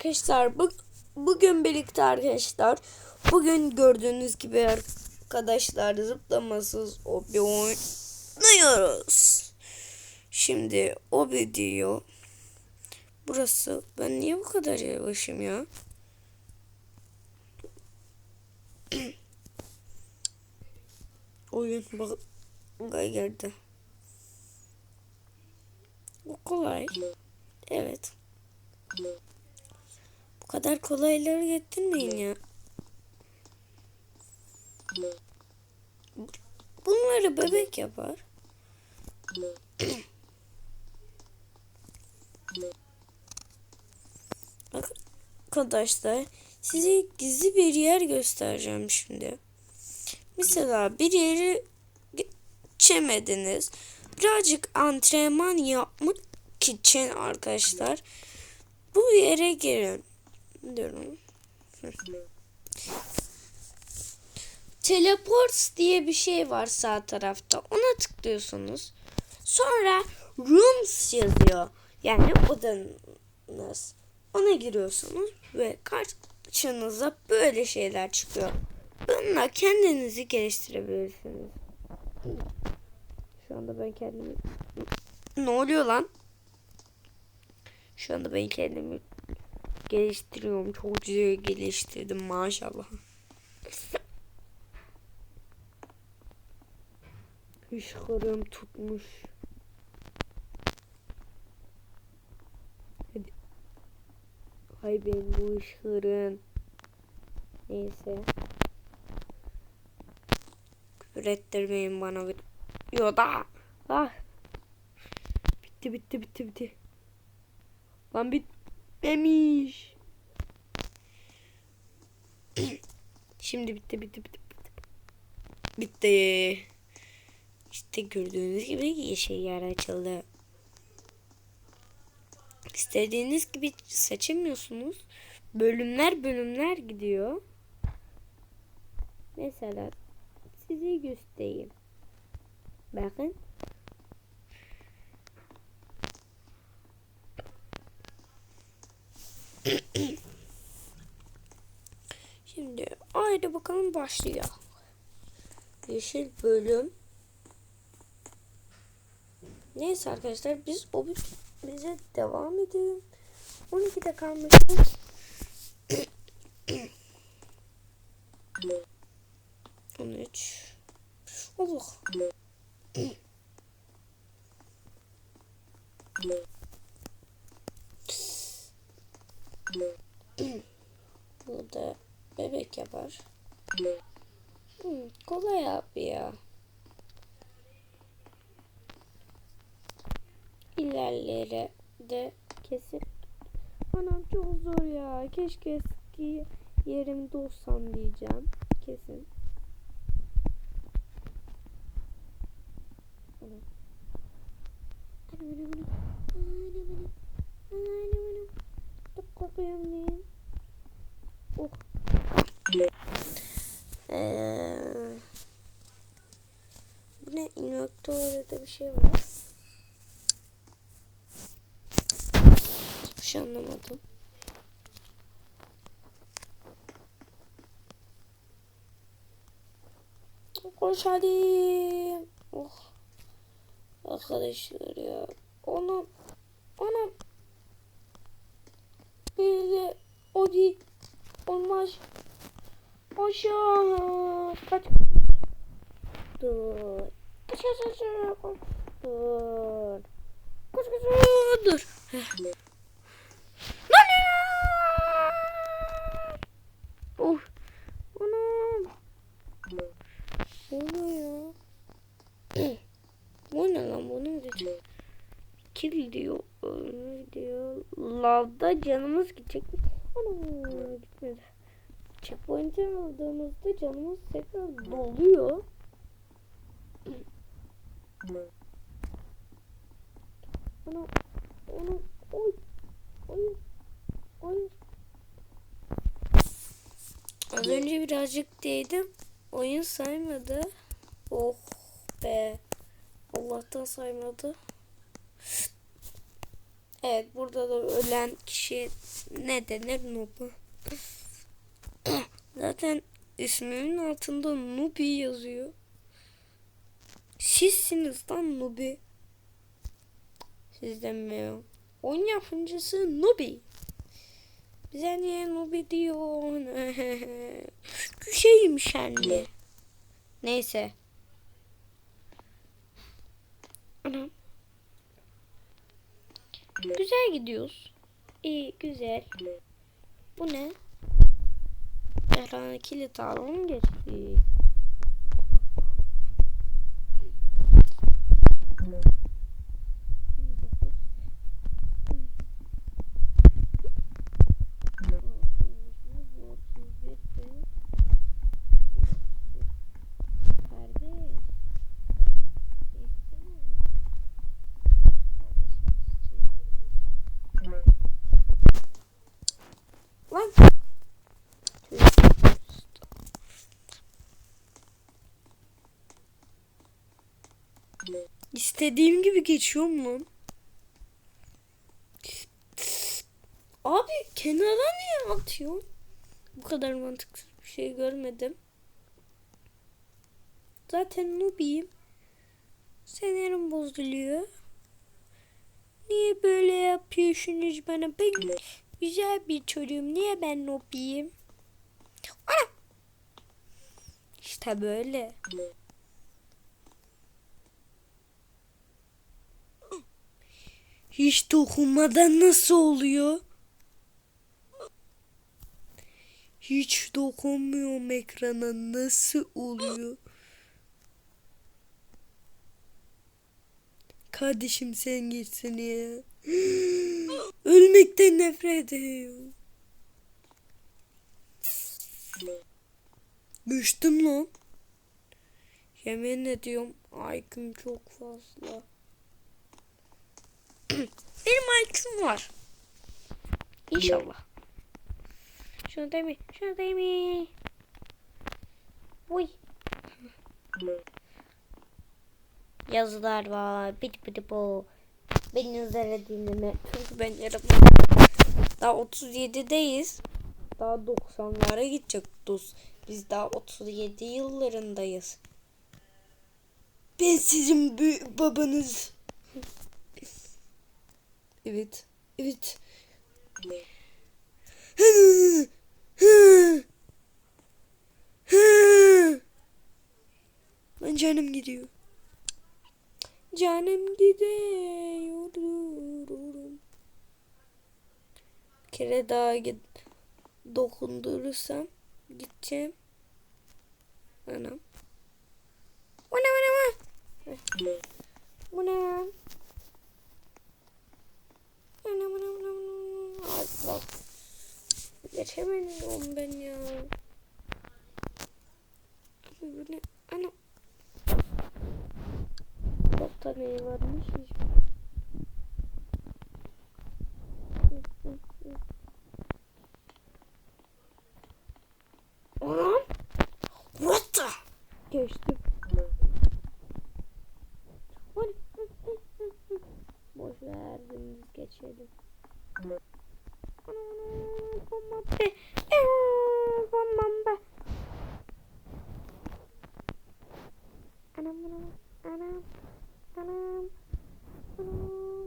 Arkadaşlar bu, bugün birlikte arkadaşlar bugün gördüğünüz gibi arkadaşlar zıplamasız obi oynuyoruz. Şimdi obi diyor. Burası ben niye bu kadar yavaşım ya? Oyun bak geldi. Bu kolay. Evet. Kadar kolayları getirmeyin ya. Bunları bebek yapar. Arkadaşlar size gizli bir yer göstereceğim şimdi. Mesela bir yeri geçemediniz. Birazcık antrenman yapmak için arkadaşlar bu yere girin diyorum. Teleport diye bir şey var sağ tarafta. Ona tıklıyorsunuz. Sonra rooms yazıyor. Yani odanız. Ona giriyorsunuz ve karşınıza böyle şeyler çıkıyor. Bununla kendinizi geliştirebilirsiniz. Şu anda ben kendimi... Ne oluyor lan? Şu anda ben kendimi geliştiriyorum. Çok güzel geliştirdim maşallah. Hışkırım tutmuş. Hadi. Hay ben bu hışkırın. Neyse. Küfür ettirmeyin bana. Yoda. Ah. Bitti bitti bitti bitti. Lan bitmemiş. Şimdi bitti bitti bitti. Bitti. bitti. İşte gördüğünüz gibi yeşil yer açıldı. İstediğiniz gibi seçemiyorsunuz. Bölümler bölümler gidiyor. Mesela size göstereyim. Bakın. Şimdi haydi bakalım başlıyor. Yeşil bölüm. Neyse arkadaşlar biz o bize devam edelim. 12'de kalmıştık. On üç. Allah. Burada bebek yapar. Hmm, kolay abi ya. İlerlere de kesip Anam çok zor ya. Keşke eski yerimde olsam diyeceğim. Kesin. Anam. Anam anam anam. Diyeyim. Oh. Ee, bu ne? İnvektörde bir şey var. Hiçbir şey anlamadım. Koş hadi. Oh. Arkadaşlar ya. Onu böyle değil. Olmaz. Aşağı. Kaç. Dur. Kaç kaç kaç. Dur. Kaç kaç. Dur. Heh. Of. Anam. Ne oluyor ya? Bu ne lan bu ne dedi? Kill diyor. Ölme diyor. Lavda canımız gidecek. Ana gitmedi. Checkpoint'i aldığımızda canımız tekrar doluyor. Ana. Ana. Oy. Oy. Oy. Az önce birazcık değdim. Oyun saymadı. Oh be. Allah'tan saymadı. Evet burada da ölen kişi ne denir Nubu. Zaten ismimin altında Nubi yazıyor. Sizsiniz lan Nubi. Siz demiyorum. Oyun yapımcısı Nubi. Bize niye Nubi diyor? Şeymiş anne. Neyse. Anam. Güzel gidiyoruz. İyi güzel. Bu ne? Ekrana kilit alalım geçti. İstediğim gibi geçiyorum lan. Abi kenara niye atıyorsun? Bu kadar mantıksız bir şey görmedim. Zaten noob'yim. Sinirim bozuluyor. Niye böyle yapıyorsunuz bana? Ben güzel bir çocuğum. Niye ben noob'yim? Ana! İşte böyle. Hiç dokunmadan nasıl oluyor? Hiç dokunmuyorum ekrana nasıl oluyor? Kardeşim sen gitsin ya. Ölmekten nefret ediyorum. Düştüm lan. Yemin ediyorum IQ'm çok fazla. Benim IQ'm var. İnşallah. Şunu değil mi? Şunu değil mi? Uy. Yazılar var. Bit bit bu. Beni üzere dinleme. Çünkü ben yarım. Daha 37'deyiz. Daha 90'lara gidecek dost. Biz daha 37 yıllarındayız. Ben sizin büyük babanız. Evet. Evet. Lan canım gidiyor. Canım gidiyor. Bir kere daha git dokundurursam gideceğim. Anam. Bu ne bu ne bu? Bu ne? Bu ne bu ne bu ne bu ne? Allah. Geçemedim ben ya. Bu ne? Ana. Battaniye varmış. Anam. What the? Geçtim. Boş ver biz geçelim. Tamam be. Tamam be. Anam anam anam anam anam.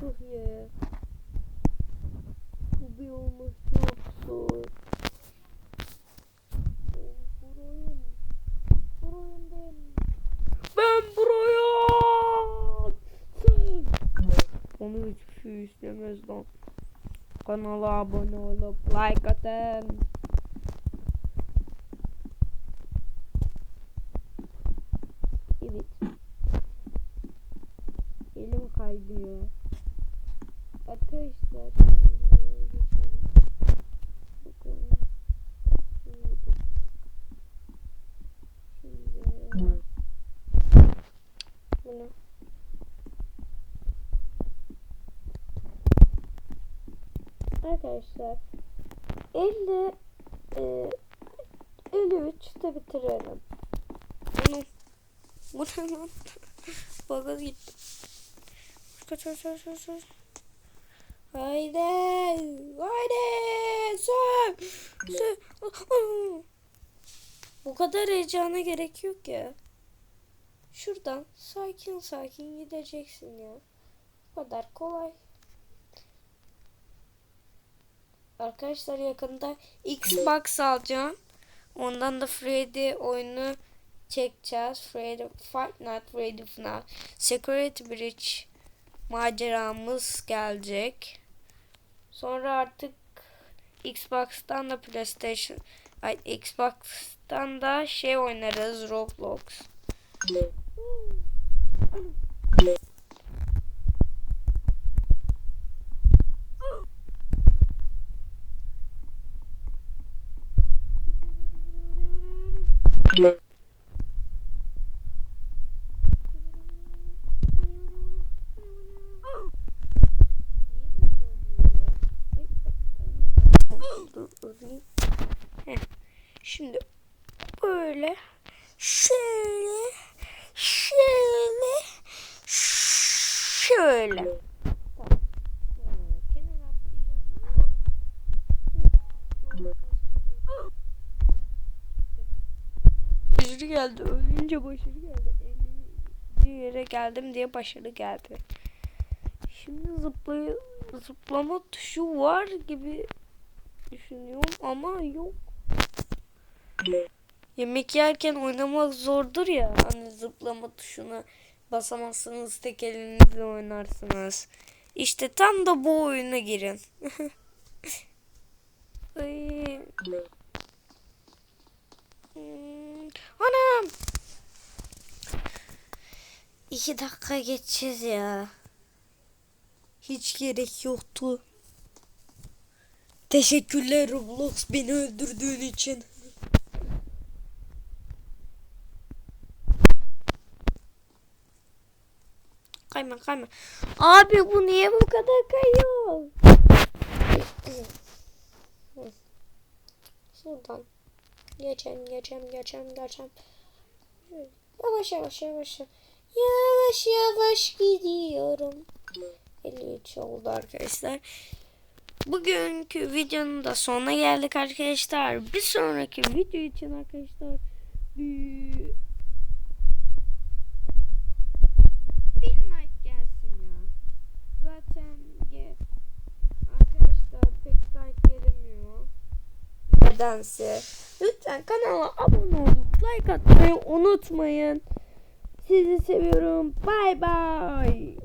Dur ya. Bu bir olmuş çok zor. Burayım. Burayım ben. Ben buraya. Onu hiçbir şey lan. Kanala abone olup like atın. Evet. Elim kaydıyor. Arkadaşlar. Arkadaşlar 50 e, 53'te bitirelim. Bunu bu ne lan? Baga gitti. kaç kaç kaç kaç. Haydi. Haydi. Söv. Söv. Bu kadar heyecana gerek yok ya. Şuradan sakin sakin gideceksin ya. Bu kadar kolay. Arkadaşlar yakında Xbox alacağım. Ondan da Freddy oyunu çekeceğiz. Freddy Fight Night Freddy FNAF Security Breach maceramız gelecek. Sonra artık Xbox'tan da PlayStation ay Xbox'tan da şey oynarız Roblox. Şimdi böyle şöyle şöyle şöyle. Başarı geldi. Ölünce başarı geldi. 50. yere geldim diye başarı geldi. Şimdi zıplay zıplama tuşu var gibi düşünüyorum ama yok. Yemek yerken oynamak zordur ya. Hani zıplama tuşuna basamazsınız tek elinizle oynarsınız. İşte tam da bu oyuna girin. Ay. Hmm, Anam. İki dakika geçeceğiz ya. Hiç gerek yoktu. Teşekkürler Roblox beni öldürdüğün için. Kayma kayma. Abi bu niye bu kadar kayıyor? Şuradan. Geçelim geçelim geçelim geçelim. Yavaş yavaş yavaş. Yavaş yavaş gidiyorum. 53 oldu arkadaşlar. Bugünkü videonun da sonuna geldik arkadaşlar. Bir sonraki video için arkadaşlar bir like gelsin ya. Zaten ge- arkadaşlar pek like gelmiyor. Nedense. Lütfen kanala abone olup like atmayı unutmayın. Sizi seviyorum. Bay bay.